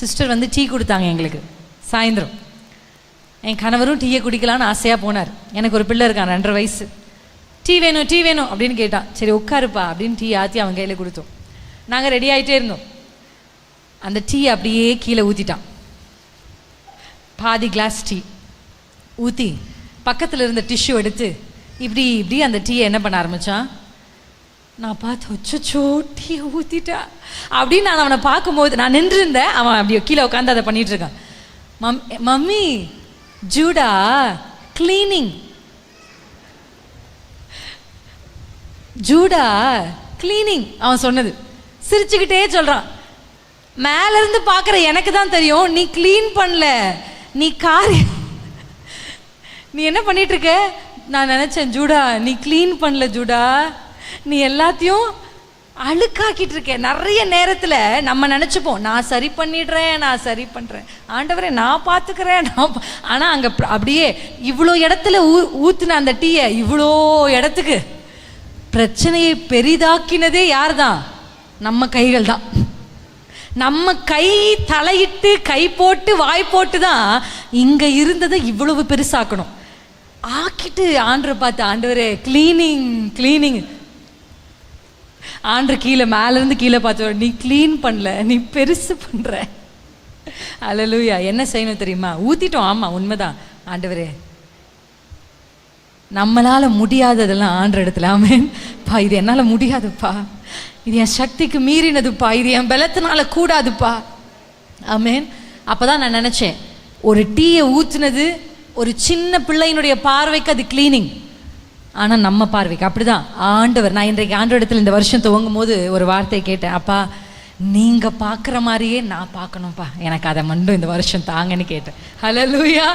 Sister வந்து tea கொடுத்தாங்க எங்களுக்கு. சாயந்தரம். என் கணவரும் டீயை குடிக்கலான்னு ஆசையாக போனார். எனக்கு ஒரு பிள்ளை இருக்கான் ரெண்டரை வயசு. டீ வேணும் டீ வேணும் அப்படின்னு கேட்டான். சரி உட்காருப்பா அப்படின்னு டீ ஆற்றி அவன் கையில் கொடுத்தோம். நாங்கள் ரெடி ஆகிட்டே இருந்தோம். அந்த டீ அப்படியே கீழே ஊற்றிட்டான் பாதி கிளாஸ் டீ ஊற்றி பக்கத்தில் இருந்த டிஷ்யூ எடுத்து இப்படி இப்படி அந்த டீயை என்ன பண்ண ஆரம்பித்தான் நான் பார்த்து அச்சோ டீயை ஊற்றிட்டா அப்படின்னு நான் அவனை பார்க்கும்போது நான் நின்றுருந்தேன். அவன் அப்படியே கீழே உட்காந்து அதை பண்ணிட்டு இருக்கான். மம் மம்மி ஜூடா க்ளீனிங் ஜூடா க்ளீனிங் அவன் சொன்னது. சிரிச்சுக்கிட்டே சொல்கிறான் மேலேருந்து பார்க்குற எனக்கு தான் தெரியும். நீ க்ளீன் பண்ணல. நீ காரி நீ என்ன பண்ணிகிட்ருக்க நான் நினச்சேன் ஜூடா நீ க்ளீன் பண்ணல ஜூடா. நீ எல்லாத்தையும் அழுக்காக்கிட்டு இருக்க நிறைய நேரத்தில் நம்ம நினச்சிப்போம் நான் சரி பண்ணிடுறேன் நான் சரி பண்ணுறேன் ஆண்டவரே நான் பார்த்துக்கிறேன் நான் ஆனால் அங்கே அப்படியே இவ்வளோ இடத்துல ஊ ஊற்றுன அந்த டீயை இவ்வளோ இடத்துக்கு பிரச்சனையை பெரிதாக்கினதே யார் தான் நம்ம கைகள் தான். நம்ம கை தலையிட்டு கை போட்டு வாய் போட்டு தான் இங்கே இருந்ததை இவ்வளவு பெருசாக்கணும். ஆக்கிட்டு ஆண்டரை பார்த்து ஆண்டவரே கிளீனிங் க்ளீனிங் ஆண்டு கீழே மேலேருந்து கீழே பார்த்து நீ க்ளீன் பண்ணல நீ பெருசு பண்ணுற அலலூயா என்ன செய்யணும் தெரியுமா? ஊற்றிட்டோம் ஆமாம் உண்மைதான். ஆண்டவரே நம்மளால முடியாததெல்லாம் ஆண்ட இடத்துல. ஆமென். பா இது என்னால் முடியாதுப்பா. இது என் சக்திக்கு மீறினதுப்பா. இது என் பலத்தினால கூடாதுப்பா. ஆமேன். அப்போ தான் நான் நினச்சேன் ஒரு டீயை ஊற்றுனது ஒரு சின்ன பிள்ளையினுடைய பார்வைக்கு அது க்ளீனிங் ஆனால் நம்ம பார்வைக்கு அப்படிதான். ஆண்டவர் நான் இன்றைக்கு ஆண்டவரிடத்தில் இந்த வருஷம் துவங்கும் போது ஒரு வார்த்தையை கேட்டேன். அப்பா நீங்கள் பார்க்குற மாதிரியே நான் பார்க்கணும்ப்பா. எனக்கு அதை மட்டும் இந்த வருஷம் தாங்கன்னு கேட்டேன். ஹலோ லூயா